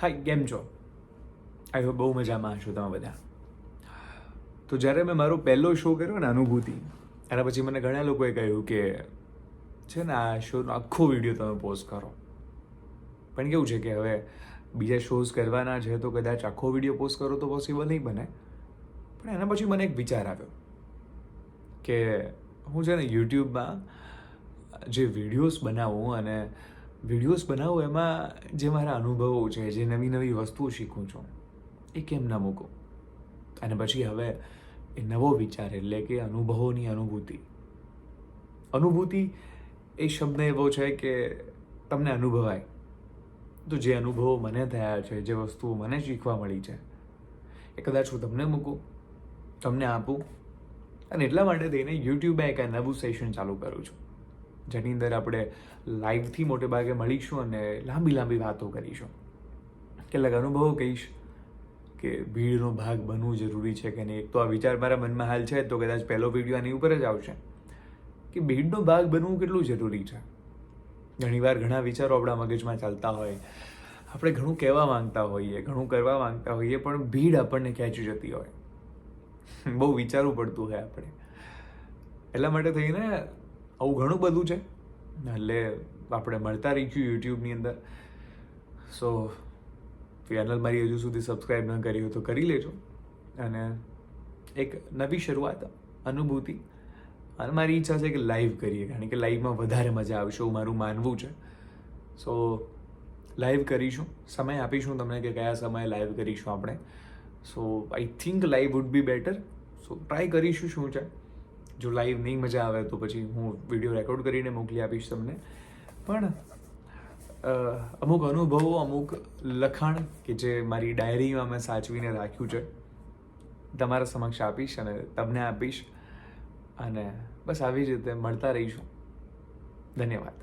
હાય, કેમ છો? I hope બહુ મજામાં છો, તમે બધા. તો જ્યારે મેં મારો પહેલો શો કર્યો ને, અનુભૂતિ, એના પછી મને ઘણા લોકોએ કહ્યું કે, છે ને, આ શોનો આખો વીડિયો તમે પોસ્ટ કરો. પણ કેવું છે કે હવે બીજા શોઝ કરવાના છે તો કદાચ આખો વીડિયો પોસ્ટ કરો તો પોસિબલ નહીં બને. પણ એના પછી મને એક વિચાર આવ્યો કે હું છે ને યુટ્યુબમાં જે વિડીયોઝ બનાવું અને વિડીયોઝ બનાવું એમાં જે મારા અનુભવો છે, જે નવી નવી વસ્તુઓ શીખું છું, એ કેમ ના મૂકું? અને પછી હવે એ નવો વિચાર એટલે કે અનુભવોની અનુભૂતિ. અનુભૂતિ એ શબ્દ એવો છે કે તમને અનુભવાય. તો જે અનુભવો મને થયા છે, જે વસ્તુઓ મને શીખવા મળી છે, એ કદાચ હું તમને મૂકું, તમને આપું, અને એટલા માટે થઈને યુટ્યુબે એક નવું સેશન ચાલુ કરું છું. જેની અંદર આપણે લાઈવથી મોટે ભાગે મળીશું અને લાંબી લાંબી વાતો કરીશું. કેટલાક અનુભવો કહીશ કે ભીડનો ભાગ બનવું જરૂરી છે કે નહીં? તો આ વિચાર મારા મનમાં હાલ છે, તો કદાચ પહેલો વીડિયો આની ઉપર જ આવશે. કે ભીડનો ભાગ બનવું કેટલું જરૂરી છે? ઘણીવાર ઘણા વિચારો આપણા મગજમાં ચાલતા હોય. આપણે ઘણું કહેવા માંગતા હોઈએ, ઘણું કરવા માંગતા હોઈએ, પણ ભીડ આપણને ખેંચી જતી હોય. બહુ વિચારવું પડતું હોય આપણે. એટલા માટે થઈને આવું ઘણું બધું છે. એટલે આપણે મળતા રહીશું યુટ્યુબની અંદર. સો ચેનલ મારી હજુ સુધી સબસ્ક્રાઈબ ન કરી હોય તો કરી લેજો. અને એક નવી શરૂઆત, અનુભૂતિ. અને મારી ઈચ્છા છે કે લાઈવ કરીએ, કારણ કે લાઈવમાં વધારે મજા આવશે એવું મારું માનવું છે. સો લાઈવ કરીશું. સમય આપીશું તમને કે કયા સમયે લાઈવ કરીશું આપણે. So I think live would be better so try કરીશું શું છે. જો લાઈવ નહીં મજા આવે તો પછી હું વીડિયો રેકોર્ડ કરીને મોકલી આપીશ તમને. પણ અમુક અનુભવો, અમુક લખાણ કે જે મારી ડાયરીમાં મેં સાચવીને રાખ્યું છે, તમારા સમક્ષ આપીશ અને તમને આપીશ. અને બસ આવી જ રીતે મળતા રહીશું. ધન્યવાદ.